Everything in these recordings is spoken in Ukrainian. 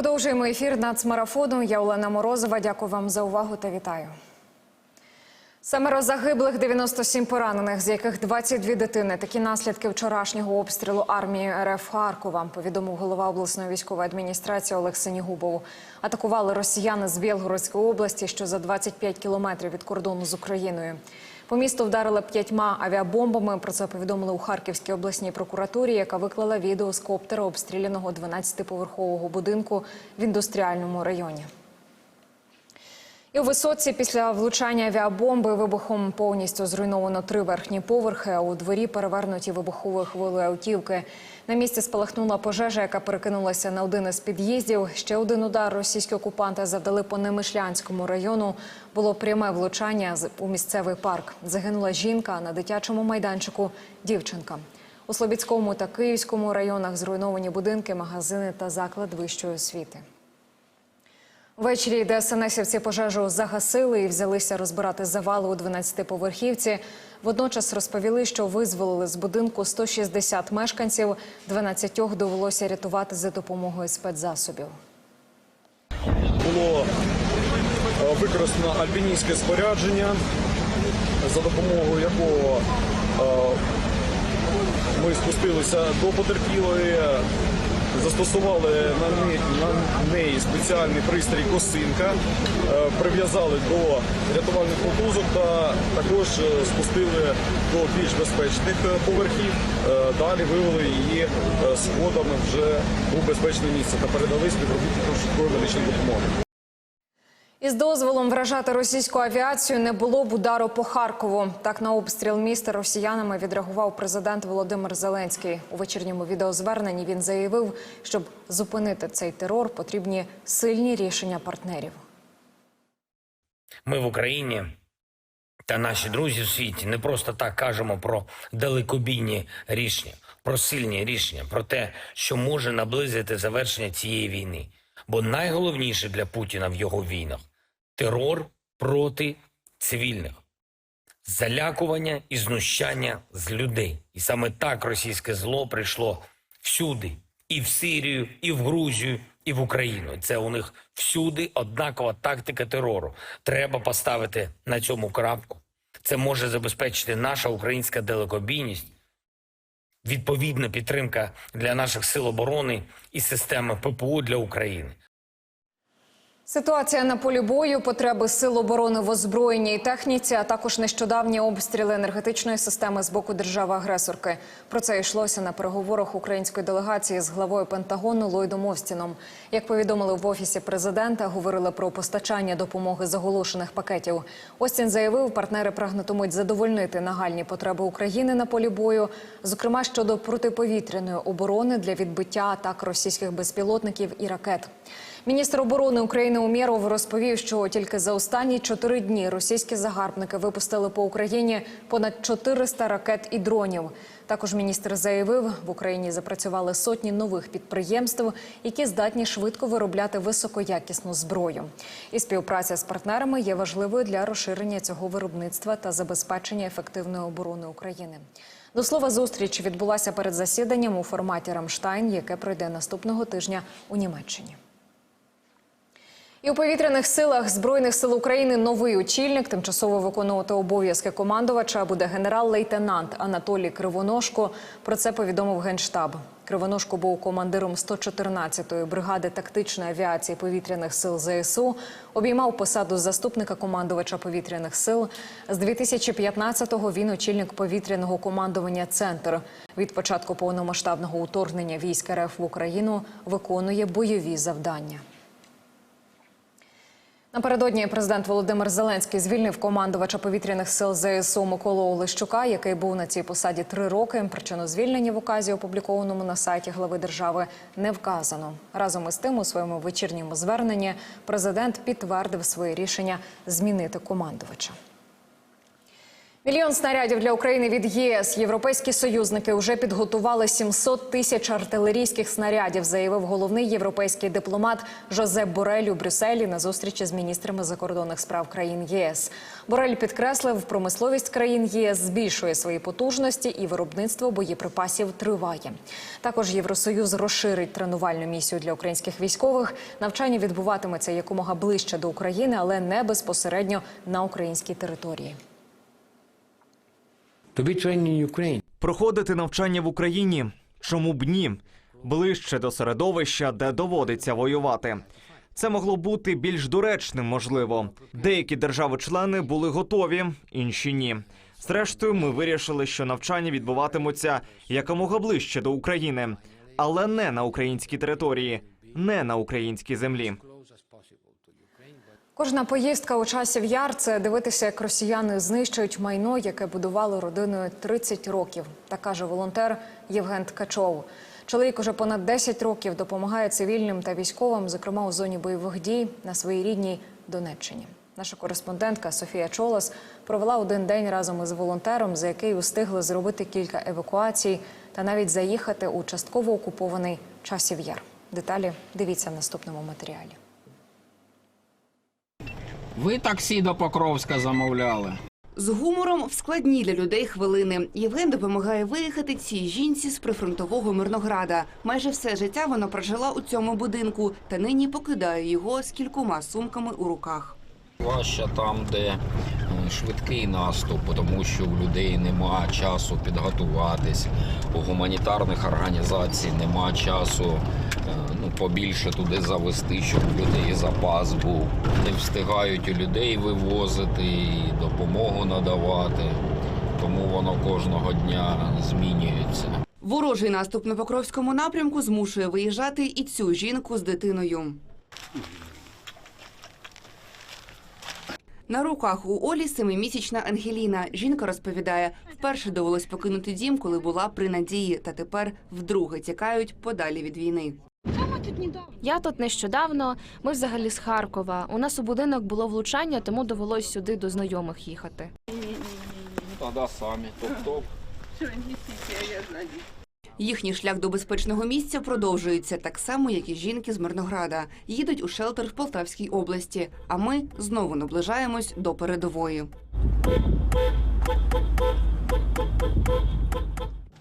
Продовжуємо ефір нацмарафону. Я Олена Морозова. Дякую вам за увагу та вітаю. Семеро загиблих, 97 поранених, з яких 22 дитини. Такі наслідки вчорашнього обстрілу армії РФ Харкова, повідомив голова обласної військової адміністрації Олег Сенігубов. Атакували росіяни з Білгородської області, що за 25 кілометрів від кордону з Україною. По місту вдарили п'ятьма авіабомбами. Про це повідомили у Харківській обласній прокуратурі, яка виклала відео з коптера обстріляного 12-поверхового будинку в індустріальному районі. І у висоці після влучання авіабомби вибухом повністю зруйновано три верхні поверхи. А у дворі перевернуті вибуховою хвилою автівки. На місці спалахнула пожежа, яка перекинулася на один із під'їздів. Ще один удар російські окупанти завдали по Немишлянському району. Було пряме влучання у місцевий парк. Загинула жінка на дитячому майданчику. Дівчинка. У Слобідському та Київському районах зруйновані будинки, магазини та заклад вищої освіти. Ввечері ДСНСівці пожежу загасили і взялися розбирати завали у 12-поверхівці. Водночас розповіли, що визволили з будинку 160 мешканців. 12 довелося рятувати за допомогою спецзасобів. було е, використано альпіністське спорядження, за допомогою якого е, ми спустилися до потерпілої, застосували на неї, спеціальний пристрій косинка, е, прив'язали до рятувальних мотузок та також е, спустили до більш безпечних е, поверхів. Далі вивели її сходами вже у безпечне місце та передали співробітникам швидкої медичної допомоги. Із дозволом вражати російську авіацію не було б удару по Харкову. Так на обстріл міста росіянами відреагував президент Володимир Зеленський. У вечірньому відеозверненні він заявив, щоб зупинити цей терор, потрібні сильні рішення партнерів. Ми в Україні та наші друзі в світі не просто так кажемо про далекобійні рішення, про сильні рішення, про те, що може наблизити завершення цієї війни. Бо найголовніше для Путіна в його війнах терор проти цивільних, залякування і знущання з людей. І саме так російське зло прийшло всюди, і в Сирію, і в Грузію, і в Україну. Це у них всюди однакова тактика терору. Треба поставити на цьому крапку. Це може забезпечити наша українська далекобійність, відповідна підтримка для наших сил оборони і системи ППО для України. Ситуація на полі бою, потреби сил оборони в озброєнні і техніці, а також нещодавні обстріли енергетичної системи з боку держави-агресорки. Про це йшлося на переговорах української делегації з главою Пентагону Ллойдом Остіном. Як повідомили в офісі президента, говорили про постачання допомоги з оголошених пакетів. Остін заявив, партнери прагнутимуть задовольнити нагальні потреби України на полі бою, зокрема щодо протиповітряної оборони для відбиття атак російських безпілотників і ракет. Міністр оборони України Умєров розповів, що тільки за останні чотири дні російські загарбники випустили по Україні понад 400 ракет і дронів. Також міністр заявив, в Україні запрацювали сотні нових підприємств, які здатні швидко виробляти високоякісну зброю. І співпраця з партнерами є важливою для розширення цього виробництва та забезпечення ефективної оборони України. До слова, зустріч відбулася перед засіданням у форматі Рамштайн, яке пройде наступного тижня у Німеччині. І у повітряних силах збройних сил України новий очільник тимчасово виконувати обов'язки командувача буде генерал-лейтенант Анатолій Кривоножко. Про це повідомив генштаб. Кривоножко був командиром 114-ї бригади тактичної авіації повітряних сил ЗСУ. Обіймав посаду заступника командувача повітряних сил. З 2015-го він очільник повітряного командування Центр. Від початку повномасштабного уторгнення військ РФ в Україну виконує бойові завдання. Напередодні президент Володимир Зеленський звільнив командувача повітряних сил ЗСУ Миколу Олещука, який був на цій посаді три роки. Причину звільнення в указі, опублікованому на сайті глави держави, не вказано. Разом із тим, у своєму вечірньому зверненні президент підтвердив своє рішення змінити командувача. Мільйон снарядів для України від ЄС. Європейські союзники вже підготували 700 тисяч артилерійських снарядів, заявив головний європейський дипломат Жозеп Борель у Брюсселі на зустрічі з міністрами закордонних справ країн ЄС. Борель підкреслив, промисловість країн ЄС збільшує свої потужності і виробництво боєприпасів триває. Також Євросоюз розширить тренувальну місію для українських військових. Навчання відбуватиметься якомога ближче до України, але не безпосередньо на українській території. To be. Проходити навчання в Україні. Чому б ні? Ближче до середовища, де доводиться воювати. Це могло бути більш доречним, можливо. Деякі держави-члени були готові, інші ні. Зрештою, ми вирішили, що навчання відбуватимуться якомога ближче до України, але не на українській території, не на українській землі. Кожна поїздка у часів яр це дивитися, як росіяни знищують майно, яке будували родиною 30 років. Так каже волонтер Євген Ткачов. Чоловік уже понад 10 років допомагає цивільним та військовим, зокрема у зоні бойових дій на своїй рідній Донеччині. Наша кореспондентка Софія Чолос провела один день разом із волонтером, за який устигли зробити кілька евакуацій та навіть заїхати у частково окупований часів яр. Деталі дивіться в наступному матеріалі. Ви таксі до Покровська замовляли. З гумором в складні для людей хвилини. Євген допомагає виїхати цій жінці з прифронтового Мирнограда. Майже все життя вона прожила у цьому будинку та нині покидає його з кількома сумками у руках. Важче там, де е, швидкий наступ, тому що у людей нема часу підготуватись. У гуманітарних організацій нема часу побільше туди завести, щоб у людей запас був. Не встигають у людей вивозити і допомогу надавати. Тому воно кожного дня змінюється. Ворожий наступ на Покровському напрямку змушує виїжджати і цю жінку з дитиною. На руках у Олі семимісячна Ангеліна. Жінка розповідає, вперше довелось покинути дім, коли була при надії, та тепер вдруге тікають подалі від війни. Я тут нещодавно. Ми взагалі з Харкова. У нас у будинок було влучання, тому довелось сюди до знайомих їхати. Тоді самі топ-топ. Їхній шлях до безпечного місця продовжується так само, як і жінки з Мирнограда. Їдуть у шелтер в Полтавській області. А ми знову наближаємось до передової.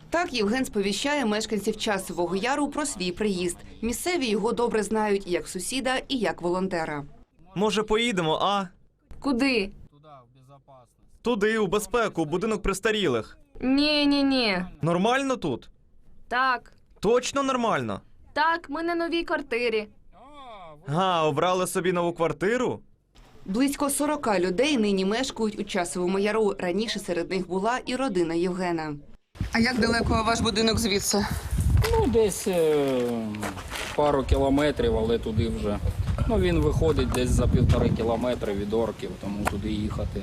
Так Євген сповіщає мешканців часового яру про свій приїзд. Місцеві його добре знають як сусіда і як волонтера. Може, поїдемо, а? Куди? Туди, у безпеку, у будинок престарілих. Ні, ні, ні. Нормально тут? Так, Точно нормально. так, ми на новій квартирі. Га, обрали собі нову квартиру? Близько 40 людей нині мешкають у часовому яру. Раніше серед них була і родина Євгена. А як далеко ваш будинок звідси? Ну, десь е, пару кілометрів, але туди вже. Ну, він виходить десь за півтори кілометри від орків, тому туди їхати.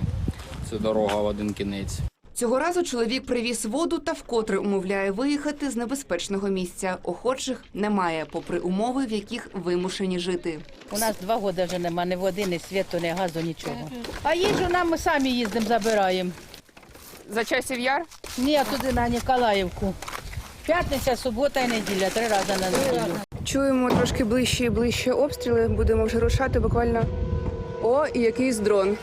Це дорога в один кінець. Цього разу чоловік привіз воду та вкотре умовляє виїхати з небезпечного місця. Охочих немає, попри умови, в яких вимушені жити. У нас два роки вже нема ні води, ні світу, ні газу, нічого. А їжу нам ми самі їздимо, забираємо. За часів яр? Ні, туди на Ніколаївку. П'ятниця, субота і неділя, три рази на неділю. Чуємо трошки ближче і ближче обстріли. Будемо вже рушати буквально. О, і якийсь дрон.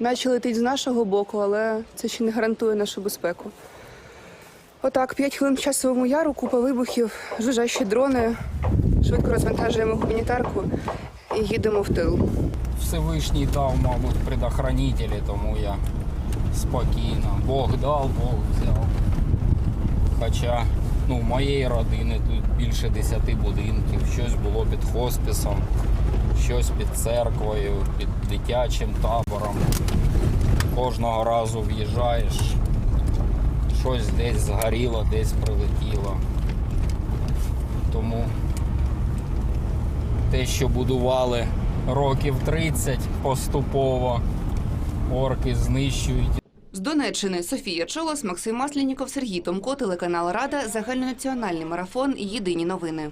Наче летить з нашого боку, але це ще не гарантує нашу безпеку. Отак, 5 хвилин в часовому яру, купа вибухів, жужжащі дрони. Швидко розвантажуємо гуманітарку і їдемо в тил. Всевишній дав, мабуть, предохранителі, тому я спокійно. Бог дав, Бог взяв. Хоча ну, в моєї родини тут більше десяти будинків, щось було під хосписом, щось під церквою, під дитячим табором. Кожного разу в'їжджаєш, щось десь згоріло, десь прилетіло. Тому те, що будували років 30 поступово, орки знищують. З Донеччини Софія Чолос, Максим Маслініков, Сергій Томко, телеканал Рада, загальнонаціональний марафон. Єдині новини.